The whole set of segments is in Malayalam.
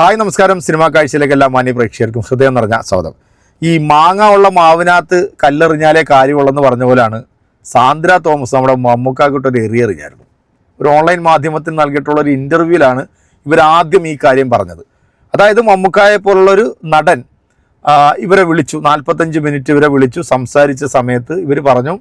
ഹായ് നമസ്കാരം. സിനിമാ കാഴ്ചയിലേക്ക് എല്ലാ മാന്യ പ്രേക്ഷകർക്കും ഹൃദയം നിറഞ്ഞ സ്വാഗതം. ഈ മാങ്ങ ഉള്ള മാവിനകത്ത് കല്ലെറിഞ്ഞാലേ കാര്യമുള്ളെന്ന് പറഞ്ഞ പോലാണ് സാന്ദ്ര തോമസ് നമ്മുടെ മമ്മൂക്കാക്കിട്ടൊരു എറിയെറിഞ്ഞായിരുന്നു. ഒരു ഓൺലൈൻ മാധ്യമത്തിൽ നൽകിയിട്ടുള്ള ഒരു ഇന്റർവ്യൂവിലാണ് ഇവരാദ്യം ഈ കാര്യം പറഞ്ഞത്. അതായത് മമ്മൂക്കായെ പോലുള്ളൊരു നടൻ ഇവരെ വിളിച്ചു. നാൽപ്പത്തഞ്ച് മിനിറ്റ് ഇവരെ വിളിച്ചു. സംസാരിച്ച സമയത്ത് ഇവർ പറഞ്ഞു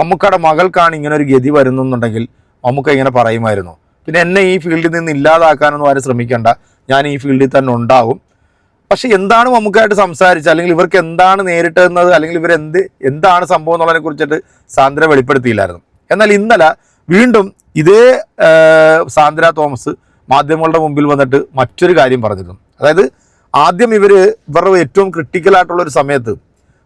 മമ്മൂക്കയുടെ മകൾക്കാണ് ഇങ്ങനെ ഒരു ഗതി വരുന്നുണ്ടെങ്കിൽ മമ്മൂക്ക ഇങ്ങനെ പറയുമായിരുന്നു. പിന്നെ എന്നെ ഈ ഫീൽഡിൽ നിന്ന് ഇല്ലാതാക്കാനൊന്നും ആരും ശ്രമിക്കണ്ട. ഞാൻ ഈ ഫീൽഡിൽ തന്നെ ഉണ്ടാവും. പക്ഷെ എന്താണ് മമ്മൂക്കായിട്ട് സംസാരിച്ചത്? അല്ലെങ്കിൽ ഇവർക്ക് എന്താണ് നേരിട്ടെന്നത് അല്ലെങ്കിൽ ഇവർ എന്ത് എന്താണ് സംഭവം എന്നുള്ളതിനെ കുറിച്ചിട്ട് സാന്ദ്ര വെളിപ്പെടുത്തിയില്ലായിരുന്നു. എന്നാൽ ഇന്നലെ വീണ്ടും ഇതേ സാന്ദ്ര തോമസ് മാധ്യമങ്ങളുടെ മുമ്പിൽ വന്നിട്ട് മറ്റൊരു കാര്യം പറഞ്ഞിരുന്നു. അതായത് ആദ്യം ഇവർ ഇവരുടെ ഏറ്റവും ക്രിട്ടിക്കലായിട്ടുള്ള ഒരു സമയത്ത്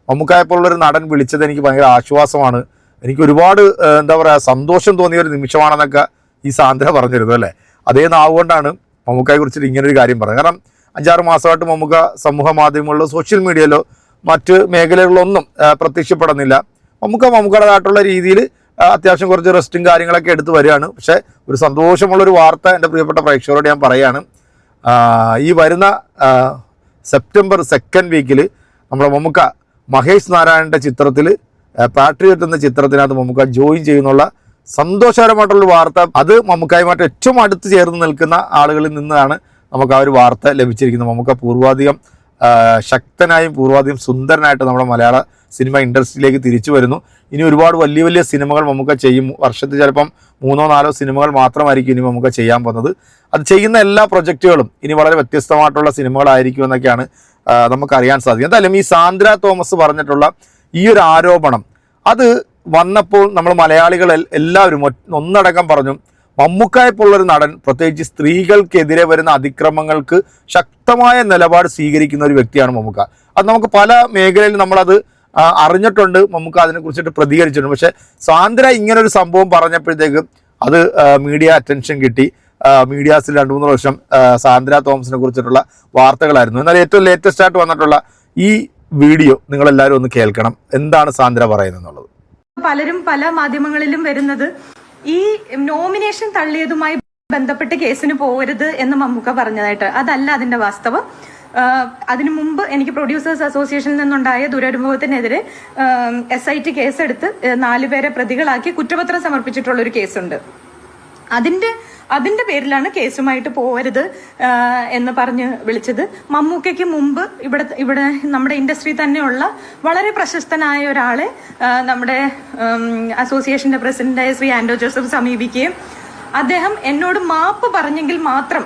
മമ്മൂക്കായപ്പോഴുള്ളൊരു നടൻ വിളിച്ചത് എനിക്ക് ഭയങ്കര ആശ്വാസമാണ്. എനിക്ക് ഒരുപാട് എന്താ പറയുക സന്തോഷം തോന്നിയ ഒരു നിമിഷമാണെന്നൊക്കെ ഈ സാന്ദ്ര പറഞ്ഞിരുന്നു അല്ലേ? അതേ നാവുകൊണ്ടാണ് മമ്മൂക്കയെ കുറിച്ചിട്ട് ഇങ്ങനെ ഒരു കാര്യം പറയാം. കാരണം അഞ്ചാറ് മാസമായിട്ട് മമ്മൂക്ക സമൂഹ മാധ്യമങ്ങളിലോ സോഷ്യൽ മീഡിയയിലോ മറ്റ് മേഖലകളിലൊന്നും പ്രത്യക്ഷപ്പെടുന്നില്ല. മമ്മൂക്ക മമ്മൂക്കയുടേതായിട്ടുള്ള രീതിയിൽ അത്യാവശ്യം കുറച്ച് റെസ്റ്റും കാര്യങ്ങളൊക്കെ എടുത്ത് വരികയാണ്. പക്ഷേ ഒരു സന്തോഷമുള്ളൊരു വാർത്ത എന്റെ പ്രിയപ്പെട്ട പ്രേക്ഷകരോട് ഞാൻ പറയുകയാണ്. ഈ വരുന്ന സെപ്റ്റംബർ സെക്കൻഡ് വീക്കിൽ നമ്മുടെ മമ്മൂക്ക മഹേഷ് നാരായണന്റെ ചിത്രത്തിൽ പാട്രിയറ്റ് എന്ന ചിത്രത്തിനകത്ത് മമ്മൂക്ക ജോയിൻ ചെയ്യുന്നുള്ള സന്തോഷകരമായിട്ടുള്ള വാർത്ത. അത് മമ്മൂക്കായുമായിട്ട് ഏറ്റവും അടുത്ത് ചേർന്ന് നിൽക്കുന്ന ആളുകളിൽ നിന്നാണ് നമുക്ക് ആ ഒരു വാർത്ത ലഭിച്ചിരിക്കുന്നത്. മമ്മൂക്ക പൂർവാധികം ശക്തനായും പൂർവാധികം സുന്ദരനായിട്ട് നമ്മുടെ മലയാള സിനിമ ഇൻഡസ്ട്രിയിലേക്ക് തിരിച്ചു വരുന്നു. ഇനി ഒരുപാട് വലിയ വലിയ സിനിമകൾ മമ്മൂക്ക ചെയ്യും. വർഷത്തിൽ ചിലപ്പം മൂന്നോ നാലോ സിനിമകൾ മാത്രമായിരിക്കും ഇനി മമ്മൂക്ക ചെയ്യാൻ പോകുന്നത്. അത് ചെയ്യുന്ന എല്ലാ പ്രൊജക്റ്റുകളും ഇനി വളരെ വ്യത്യസ്തമായിട്ടുള്ള സിനിമകളായിരിക്കും എന്നൊക്കെയാണ് നമുക്കറിയാൻ സാധിക്കും. എന്തായാലും ഈ സാന്ദ്ര തോമസ് പറഞ്ഞിട്ടുള്ള ഈ ഒരു ആരോപണം അത് വന്നപ്പോൾ നമ്മൾ മലയാളികൾ എല്ലാവരും ഒന്നടക്കം പറഞ്ഞു മമ്മൂക്കായപ്പോഴുള്ളൊരു നടൻ പ്രത്യേകിച്ച് സ്ത്രീകൾക്കെതിരെ വരുന്ന അതിക്രമങ്ങൾക്ക് ശക്തമായ നിലപാട് സ്വീകരിക്കുന്ന ഒരു വ്യക്തിയാണ് മമ്മൂക്ക. അത് നമുക്ക് പല മേഖലയിൽ നമ്മളത് അറിഞ്ഞിട്ടുണ്ട്. മമ്മൂക്ക അതിനെക്കുറിച്ചിട്ട് പ്രതികരിച്ചിട്ടുണ്ട്. പക്ഷേ സാന്ദ്ര ഇങ്ങനെ ഒരു സംഭവം പറഞ്ഞപ്പോഴത്തേക്ക് അത് മീഡിയ അറ്റൻഷൻ കിട്ടി. മീഡിയാസിൽ രണ്ട് മൂന്ന് വർഷം സാന്ദ്ര തോമസിനെ കുറിച്ചിട്ടുള്ള വാർത്തകളായിരുന്നു. എന്നാൽ ഏറ്റവും ലേറ്റസ്റ്റ് ആയിട്ട് വന്നിട്ടുള്ള ഈ വീഡിയോ നിങ്ങളെല്ലാവരും ഒന്ന് കേൾക്കണം. എന്താണ് സാന്ദ്ര പറയുന്നത് എന്നുള്ളത്? പലരും പല മാധ്യമങ്ങളിലും വരുന്നത് ഈ നോമിനേഷൻ തള്ളിയതുമായി ബന്ധപ്പെട്ട് കേസിന് പോകരുത് എന്ന് മമ്മൂക്ക പറഞ്ഞതായിട്ട്. അതല്ല അതിന്റെ വാസ്തവം. അതിനു മുമ്പ് എനിക്ക് പ്രൊഡ്യൂസേഴ്സ് അസോസിയേഷനിൽ നിന്നുണ്ടായ ദുരനുഭവത്തിനെതിരെ എസ് ഐ ടി കേസെടുത്ത് നാലുപേരെ പ്രതികളാക്കി കുറ്റപത്രം സമർപ്പിച്ചിട്ടുള്ള ഒരു കേസുണ്ട്. അതിന്റെ അതിന്റെ പേരിലാണ് കേസുമായിട്ട് പോകരുത് എന്ന് പറഞ്ഞ് വിളിച്ചത്. മമ്മൂക്കയ്ക്ക് മുമ്പ് ഇവിടെ ഇവിടെ നമ്മുടെ ഇൻഡസ്ട്രി തന്നെയുള്ള വളരെ പ്രശസ്തനായ ഒരാളെ നമ്മുടെ അസോസിയേഷന്റെ പ്രസിഡന്റായ ശ്രീ ആൻഡോ ജോസഫ് സമീപിക്കുകയും അദ്ദേഹം എന്നോട് മാപ്പ് പറഞ്ഞെങ്കിൽ മാത്രം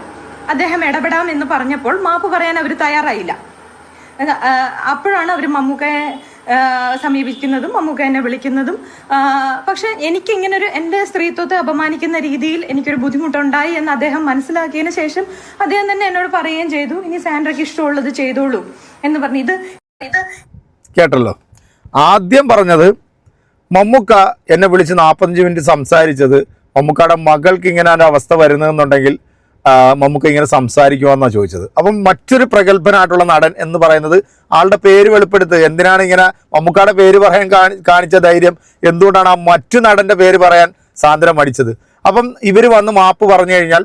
അദ്ദേഹം ഇടപെടാം എന്ന് പറഞ്ഞപ്പോൾ മാപ്പ് പറയാൻ അവർ തയ്യാറായില്ല. അപ്പോഴാണ് അവർ മമ്മൂക്കയെ സമീപിക്കുന്നതും മമ്മൂക്ക എന്നെ വിളിക്കുന്നതും. പക്ഷെ എനിക്കിങ്ങനൊരു എന്റെ സ്ത്രീത്വത്തെ അപമാനിക്കുന്ന രീതിയിൽ എനിക്കൊരു ബുദ്ധിമുട്ടുണ്ടായി എന്ന് അദ്ദേഹം മനസ്സിലാക്കിയതിന് ശേഷം അദ്ദേഹം തന്നെ എന്നോട് പറയുകയും ചെയ്തു. ഇനി സാൻഡ്രയ്ക്ക് ഇഷ്ടമുള്ളത് ചെയ്തോളൂ എന്ന് പറഞ്ഞു. ഇത് ഇത് കേട്ടല്ലോ. ആദ്യം പറഞ്ഞത് മമ്മൂക്ക എന്നെ വിളിച്ച് നാൽപ്പത്തഞ്ച് മിനിറ്റ് സംസാരിച്ചത് മമ്മൂക്കയുടെ മകൾക്ക് ഇങ്ങനെ ഒരു അവസ്ഥ വരുന്നതെന്നുണ്ടെങ്കിൽ ആ, മമ്മൂക്ക ഇങ്ങനെ സംസാരിക്കുമെന്നാണ് ചോദിച്ചത്. അപ്പം മറ്റൊരു പ്രഗത്ഭനായിട്ടുള്ള നടൻ എന്ന് പറയുന്നത് ആളുടെ പേര് വെളിപ്പെടുത്തുക എന്തിനാണ് ഇങ്ങനെ മമ്മൂക്കാടെ പേര് പറയാൻ കാണിച്ച ധൈര്യം? എന്തുകൊണ്ടാണ് ആ മറ്റു നടന്റെ പേര് പറയാൻ സാന്ദ്രം മടിച്ചത് അപ്പം ഇവർ വന്ന് മാപ്പ് പറഞ്ഞു കഴിഞ്ഞാൽ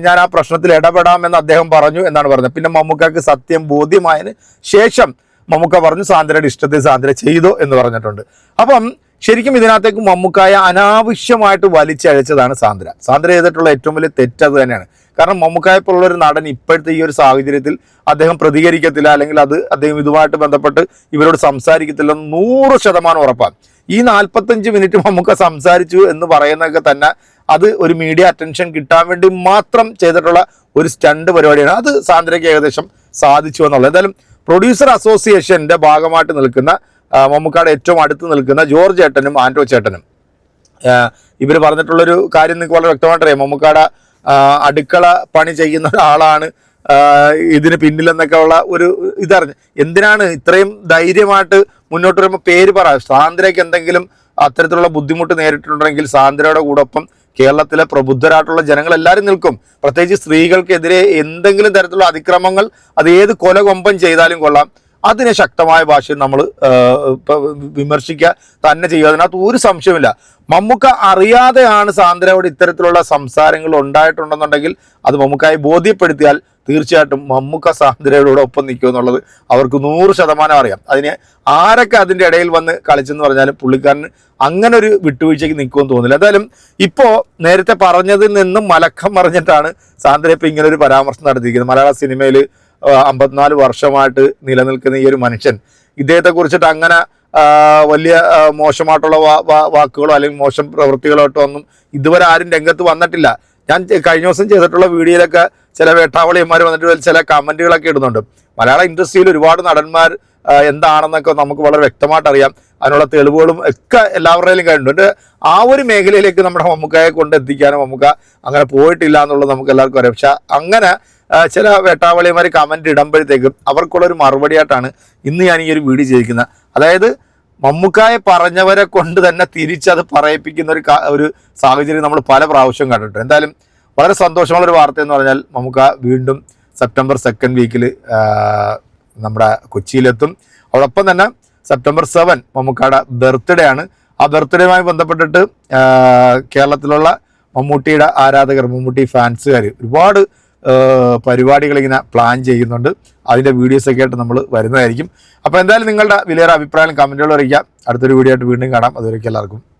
ഞാൻ ആ പ്രശ്നത്തിൽ ഇടപെടാമെന്ന് അദ്ദേഹം പറഞ്ഞു എന്നാണ് പറഞ്ഞത്. പിന്നെ മമ്മൂക്കക്ക് സത്യം ബോധ്യമായതിന് ശേഷം മമ്മൂക്ക പറഞ്ഞു സാന്ദ്രയുടെ ഇഷ്ടത്തിൽ സാന്ദ്ര ചെയ്തു എന്ന് പറഞ്ഞിട്ടുണ്ട്. അപ്പം ശരിക്കും ഇതിനകത്തേക്ക് മമ്മൂക്കായ അനാവശ്യമായിട്ട് വലിച്ചഴച്ചതാണ് സാന്ദ്ര. സാന്ദ്ര ചെയ്തിട്ടുള്ള ഏറ്റവും വലിയ തെറ്റത് തന്നെയാണ്. കാരണം മമ്മൂക്കായപ്പോലുള്ള ഒരു നടൻ ഇപ്പോഴത്തെ ഈ ഒരു സാഹചര്യത്തിൽ അദ്ദേഹം പ്രതികരിക്കത്തില്ല അല്ലെങ്കിൽ അത് അദ്ദേഹം ഇതുമായിട്ട് ബന്ധപ്പെട്ട് ഇവരോട് സംസാരിക്കത്തില്ല നൂറ് ശതമാനം ഉറപ്പാണ്. ഈ നാൽപ്പത്തഞ്ച് മിനിറ്റ് മമ്മൂക്ക സംസാരിച്ചു എന്ന് പറയുന്നതൊക്കെ തന്നെ അത് ഒരു മീഡിയ അറ്റൻഷൻ കിട്ടാൻ വേണ്ടി മാത്രം ചെയ്തിട്ടുള്ള ഒരു സ്റ്റണ്ട് പരിപാടിയാണ്. അത് സാന്ദ്രയ്ക്ക് ഏകദേശം സാധിച്ചു എന്നുള്ളത്. എന്തായാലും പ്രൊഡ്യൂസർ അസോസിയേഷന്റെ ഭാഗമായിട്ട് നിൽക്കുന്ന ആ, മമ്മൂക്കയുടെ ഏറ്റവും അടുത്ത് നിൽക്കുന്ന ജോർജ് ചേട്ടനും ആൻഡ്രോ ചേട്ടനും. ഇവർ പറഞ്ഞിട്ടുള്ളൊരു കാര്യം നിങ്ങൾക്ക് വളരെ വ്യക്തമായിട്ടറിയാം. മമ്മൂക്കാട് മമ്മൂക്കാടെ അടുക്കള പണി ചെയ്യുന്ന ഒരാളാണ് ഇതിന് പിന്നിലെന്നൊക്കെ ഉള്ള ഒരു ഇതറിഞ്ഞ്. എന്തിനാണ് ഇത്രയും ധൈര്യമായിട്ട് മുന്നോട്ട് വരുമ്പോൾ പേര് പറ. സാന്ദ്രയ്ക്ക് എന്തെങ്കിലും അത്തരത്തിലുള്ള ബുദ്ധിമുട്ട് നേരിട്ടിട്ടുണ്ടെങ്കിൽ സാന്ദ്രയുടെ കൂടൊപ്പം കേരളത്തിലെ പ്രബുദ്ധരായിട്ടുള്ള ജനങ്ങൾ എല്ലാവരും നിൽക്കും. പ്രത്യേകിച്ച് സ്ത്രീകൾക്കെതിരെ എന്തെങ്കിലും തരത്തിലുള്ള അതിക്രമങ്ങൾ അത് ഏത് കൊല കൊമ്പം ചെയ്താലും കൊള്ളാം. അതിനെ ശക്തമായ ഭാഷയിൽ നമ്മൾ വിമർശിക്കുക തന്നെ ചെയ്യുക. അതിനകത്ത് ഒരു സംശയമില്ല മമ്മൂക്ക അറിയാതെയാണ് സാന്ദ്രയോട് ഇത്തരത്തിലുള്ള സംസാരങ്ങൾ ഉണ്ടായിട്ടുണ്ടെന്നുണ്ടെങ്കിൽ അത് മമ്മൂക്കായി ബോധ്യപ്പെടുത്തിയാൽ തീർച്ചയായിട്ടും മമ്മൂക്ക സാന്ദ്രയോട് ഒപ്പം നിൽക്കും എന്നുള്ളത് അവർക്ക് നൂറ് ശതമാനം അറിയാം. അതിന് ആരൊക്കെ അതിന്റെ ഇടയിൽ വന്ന് കളിച്ചെന്ന് പറഞ്ഞാലും പുള്ളിക്കാരന് അങ്ങനെ ഒരു വിട്ടുവീഴ്ചയ്ക്ക് നിൽക്കുമെന്ന് തോന്നില്ല എന്തായാലും ഇപ്പോൾ നേരത്തെ പറഞ്ഞതിൽ നിന്നും മലക്കം മറിഞ്ഞിട്ടാണ് സാന്ദ്ര ഇപ്പോൾ ഇങ്ങനെ ഒരു പരാമർശം നടത്തിയിരിക്കുന്നത്. മലയാള സിനിമയിൽ അമ്പത്തിനാല് വർഷമായിട്ട് നിലനിൽക്കുന്ന ഈ ഒരു മനുഷ്യൻ. ഇദ്ദേഹത്തെ കുറിച്ചിട്ട് അങ്ങനെ വലിയ മോശമായിട്ടുള്ള വാക്കുകളോ അല്ലെങ്കിൽ മോശം പ്രവൃത്തികളോ ഒന്നും ഇതുവരെ ആരും രംഗത്ത് വന്നിട്ടില്ല. ഞാൻ കഴിഞ്ഞ ദിവസം ചെയ്തിട്ടുള്ള വീഡിയോയിലൊക്കെ ചില വേട്ടാവളിയന്മാർ വന്നിട്ട് ചില കമന്റുകളൊക്കെ ഇടുന്നുണ്ട്. മലയാള ഇൻഡസ്ട്രിയിൽ ഒരുപാട് നടന്മാർ എന്താണെന്നൊക്കെ നമുക്ക് വളരെ വ്യക്തമായിട്ട് അറിയാം. അതിനുള്ള തെളിവുകളും ഒക്കെ എല്ലാവരുടെയും കഴിഞ്ഞിട്ടുണ്ട് ആ ഒരു മേഖലയിലേക്ക് നമ്മുടെ മമ്മൂക്കയെ കൊണ്ട് എത്തിക്കാനും മമ്മൂക്ക അങ്ങനെ പോയിട്ടില്ല എന്നുള്ളത് നമുക്ക് എല്ലാവർക്കും അറിയാം. പക്ഷെ അങ്ങനെ ചില വേട്ടാവളിമാർ കമന്റ് ഇടുമ്പോഴത്തേക്കും അവർക്കുള്ള ഒരു മറുപടി ആയിട്ടാണ് ഇന്ന് ഞാൻ ഈ ഒരു വീഡിയോ ചെയ്തിരിക്കുന്നത്. അതായത് മമ്മൂക്കായെ പറഞ്ഞവരെ കൊണ്ട് തന്നെ തിരിച്ചത് പറയിപ്പിക്കുന്ന ഒരു ഒരു സാഹചര്യം നമ്മൾ പല പ്രാവശ്യം കണ്ടിട്ടുണ്ട്. എന്തായാലും വളരെ സന്തോഷമുള്ള ഒരു വാർത്ത എന്ന് പറഞ്ഞാൽ മമ്മൂക്ക വീണ്ടും സെപ്റ്റംബർ സെക്കൻഡ് വീക്കിൽ നമ്മുടെ കൊച്ചിയിലെത്തും. അതോടൊപ്പം തന്നെ സെപ്റ്റംബർ സെവൻ മമ്മൂക്കയുടെ ബർത്ത്ഡേ ആണ്. ആ ബർത്ത്ഡേയുമായി ബന്ധപ്പെട്ടിട്ട് കേരളത്തിലുള്ള മമ്മൂട്ടിയുടെ ആരാധകർ മമ്മൂട്ടി ഫാൻസുകാർ ഒരുപാട് പരിപാടികൾ ഇങ്ങനെ പ്ലാൻ ചെയ്യുന്നുണ്ട്. അതിന്റെ വീഡിയോസൊക്കെ ആയിട്ട് നമ്മൾ വരുന്നതായിരിക്കും. അപ്പോൾ എന്തായാലും നിങ്ങളുടെ വിലയേറെ അഭിപ്രായം കമന്റുകൾ അറിയിക്കാം. അടുത്തൊരു വീഡിയോ ആയിട്ട് വീണ്ടും കാണാം. അതുവരേക്കും എല്ലാവർക്കും.